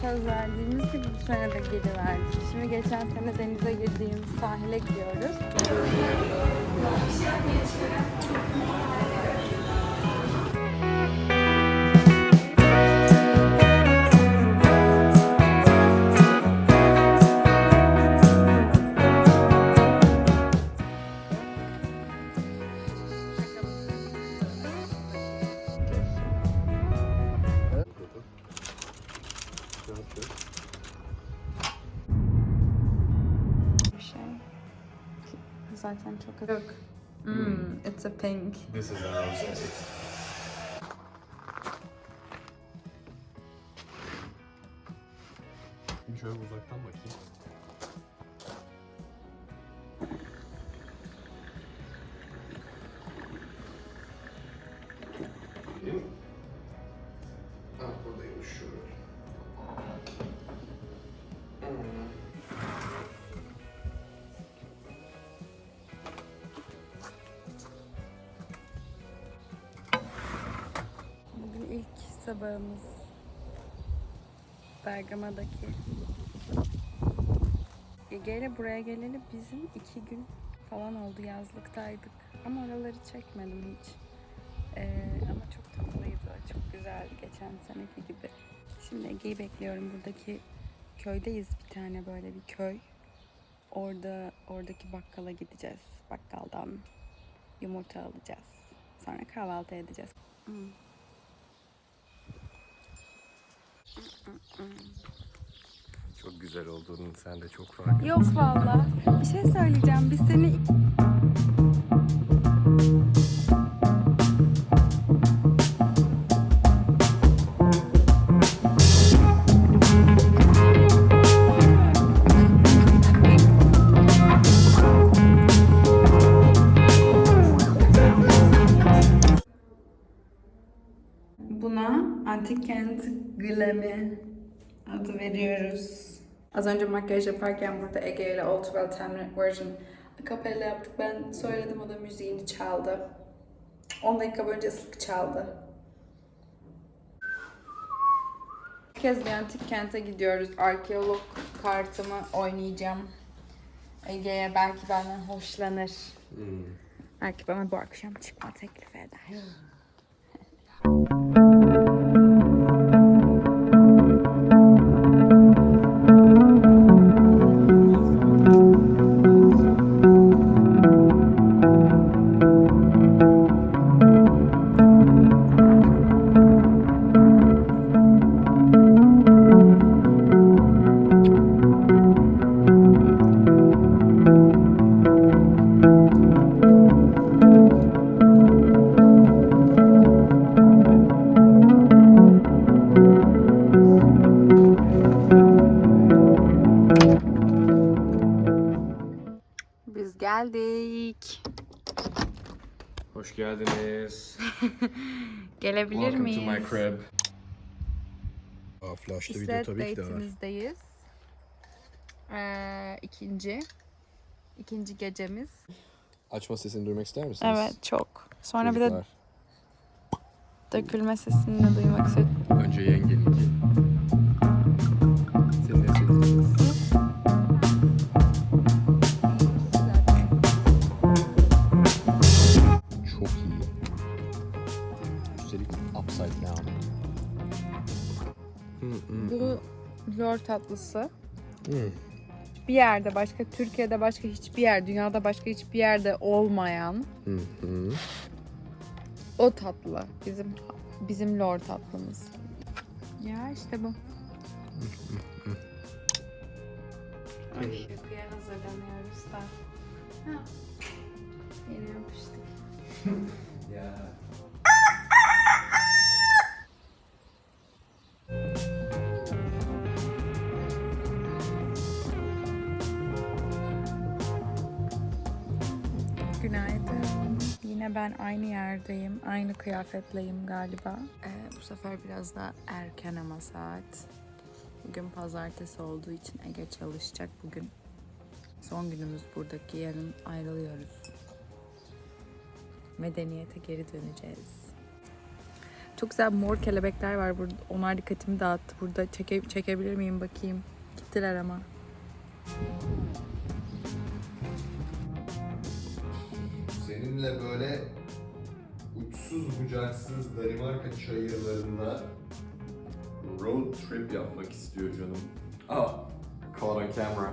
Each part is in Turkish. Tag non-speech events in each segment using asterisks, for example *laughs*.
söz verdiğimiz gibi bu sene de geri verdik. Şimdi geçen sene denize girdiğimiz sahile gidiyoruz. Zaten çok Yok. Hmm, it's a pink. This is a rose. Bir şöyle uzaktan bakayım. Sabahımız Bergama'daki. Ege ile buraya geleli bizim iki gün falan oldu yazlıktaydık. Ama oraları çekmedim hiç. Ee, ama çok tatlıydı. Çok güzel geçen seneki gibi. Şimdi Ege'yi bekliyorum. Buradaki köydeyiz bir tane böyle bir köy. Orada oradaki bakkala gideceğiz. Bakkaldan yumurta alacağız. Sonra kahvaltı edeceğiz. Hmm. Çok güzel olduğunu sen de çok fark Yok valla. Bir şey söyleyeceğim. Biz seni Buna Antik Kent Glam'i adı veriyoruz. Az önce makyaj yaparken burada Ege ile Old Well 10 Minute Version akapella yaptık. Ben söyledim o da müziğini çaldı. 10 dakika boyunca ıslık çaldı. Bir kez bir antik kente gidiyoruz. Arkeolog kartımı oynayacağım. Ege'ye belki benden hoşlanır. Belki bana bu akşam çıkma teklif eder. *laughs* Biz geldik. Hoş geldiniz. *laughs* Gelebilir Welcome miyiz? to my crib. Aa, flashlı video tabii ki de var. date'imizdeyiz. Ee, ikinci. İkinci gecemiz. Açma sesini duymak ister misiniz? Evet çok. Sonra bir de Çocuklar, dökülme sesini de duymak istiyorum. Önce yengeninki. Senin en sevdiğin kız. Çok iyi. Üstelik upside down. Hı, hı, Bu lor tatlısı. hı. Bir yerde başka, Türkiye'de başka hiçbir yer, dünyada başka hiçbir yerde olmayan Hı, hı. o tatlı. Bizim bizim lor tatlımız. Ya işte bu. Ay, hazırlanıyoruz da. Ha. Yeni yapıştık. *laughs* Günaydın. Yine ben aynı yerdeyim. Aynı kıyafetleyim galiba. Ee, bu sefer biraz daha erken ama saat. Bugün pazartesi olduğu için Ege çalışacak bugün. Son günümüz buradaki. Yarın ayrılıyoruz. Medeniyete geri döneceğiz. Çok güzel mor kelebekler var burada. Onlar dikkatimi dağıttı. Burada çeke, çekebilir miyim bakayım. Gittiler ama. Seninle böyle uçsuz bucaksız Danimarka çayırlarında road trip yapmak istiyor canım. Ah, caught on camera.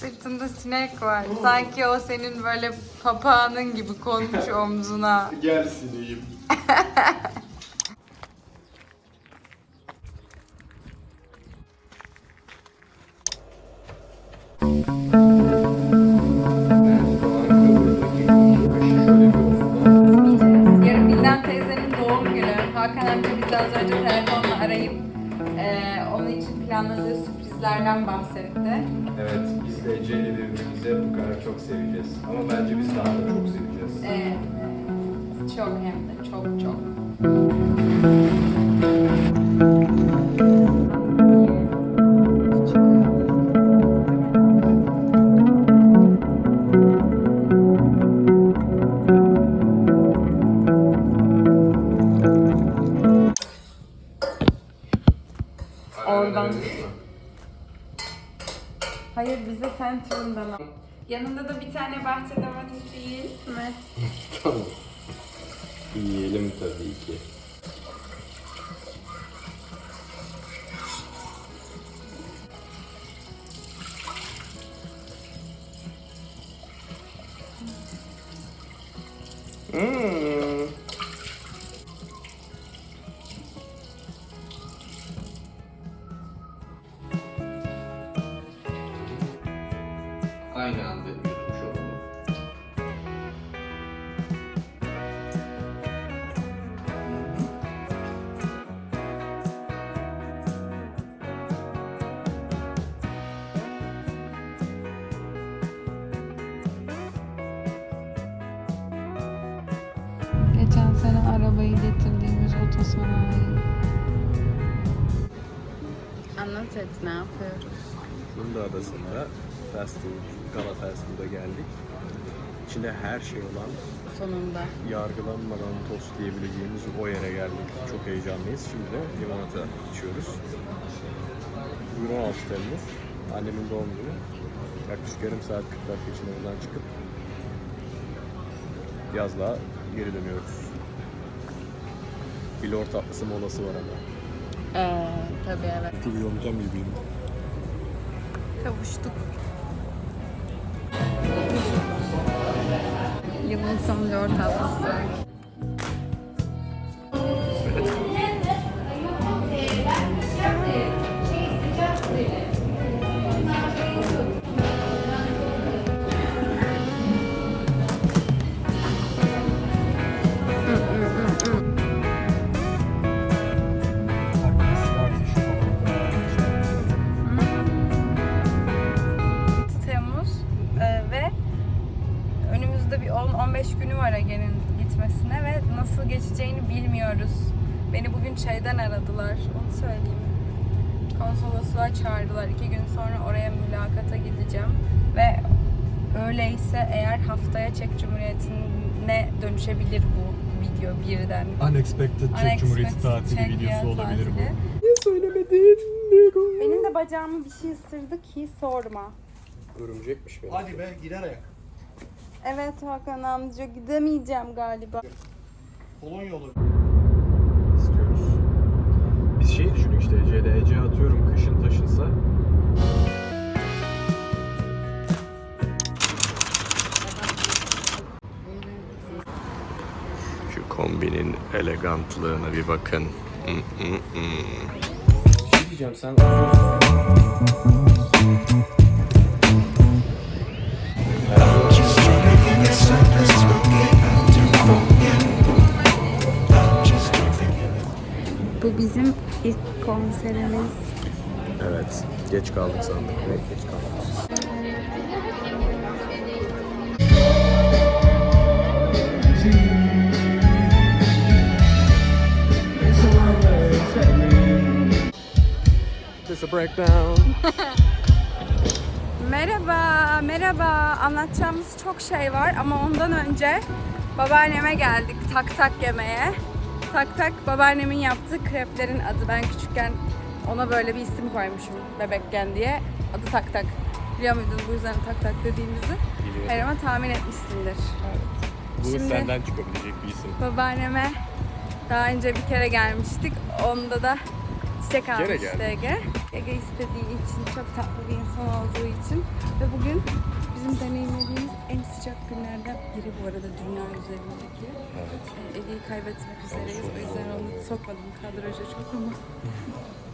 Sırtında sinek var. Sanki o senin böyle papağanın gibi konmuş *laughs* omzuna. Gel sineğim. *laughs* sürprizlerden bahsetti. Evet, biz de Ece'yle birbirimizi bu kadar çok seveceğiz. Ama bence biz daha da çok seveceğiz. Evet. Çok hem de çok çok. Oradan. Hayır bize Centrum'dan al. Yanında da bir tane bahçe domatesi yiyelim mi? *laughs* Tamam. Yiyelim tabii ki. Hmm. Sene arabayı getirdiğimiz otosanayi. Anlat et ne yapıyoruz? Funda Adası'nda fast food, Gala fast food'a geldik. İçinde her şey olan, Sonunda. yargılanmadan tost diyebileceğimiz o yere geldik. Çok heyecanlıyız. Şimdi de limonata içiyoruz. Bugün 16 Temmuz. Annemin doğum günü. Yaklaşık yarım saat 40 dakika içinde buradan çıkıp yazlığa geri dönüyoruz. Bir lor tatlısı molası var ama. Ee, tabii evet. Çok iyi olacağım gibiyim. Kavuştuk. Yılın son lor tatlısı. Temmuz bir 10-15 günü var Ege'nin gitmesine ve nasıl geçeceğini bilmiyoruz. Beni bugün şeyden aradılar, onu söyleyeyim. Konsolosluğa çağırdılar. İki gün sonra oraya mülakata gideceğim ve öyleyse eğer haftaya Çek Cumhuriyeti'ne dönüşebilir bu video birden. Unexpected Çek Unexpected Cumhuriyeti tatili Çek videosu olabilir tatili. bu. Niye söylemedin? Benim de bacağımı bir şey ısırdı ki sorma. Örümcekmiş benim. Hadi be gider ayak. Evet Hakan amca gidemeyeceğim galiba. Polonya olur. istiyoruz. Biz şeyi düşündük işte Ece'yle Ece atıyorum kışın taşınsa Şu kombinin elegantlığına bir bakın. Mm, mm, mm. Bir şey diyeceğim sen Bu bizim ilk konserimiz. Evet, geç kaldık sandık. Evet, geç kaldık. This a breakdown. *laughs* Merhaba, merhaba. Anlatacağımız çok şey var ama ondan önce Babaanneme geldik tak tak yemeye. Tak tak babaannemin yaptığı kreplerin adı. Ben küçükken ona böyle bir isim koymuşum bebekken diye. Adı tak tak. Biliyor muydun bu yüzden tak tak dediğimizi? Biliyorum. Hayır ama tahmin etmişsindir. Bu Şimdi- senden çıkabilecek bir isim. Babaanneme daha önce bir kere gelmiştik. Onda da çiçek almıştı. Ege. Ege istediği için, çok tatlı bir insan olduğu için. Ve bugün bizim deneyimlediğimiz en sıcak günlerden biri bu arada dünya üzerindeki. Evet. Ege'yi kaybetmek üzereyiz. O yüzden onu sokmadım kadraja çok ama.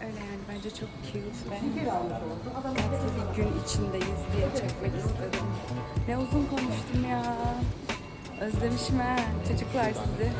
*laughs* Öyle yani bence çok cute ve tatlı bir gün içindeyiz diye çekmek istedim. Ne uzun konuştum ya. Özlemişim ha. Çocuklar sizi.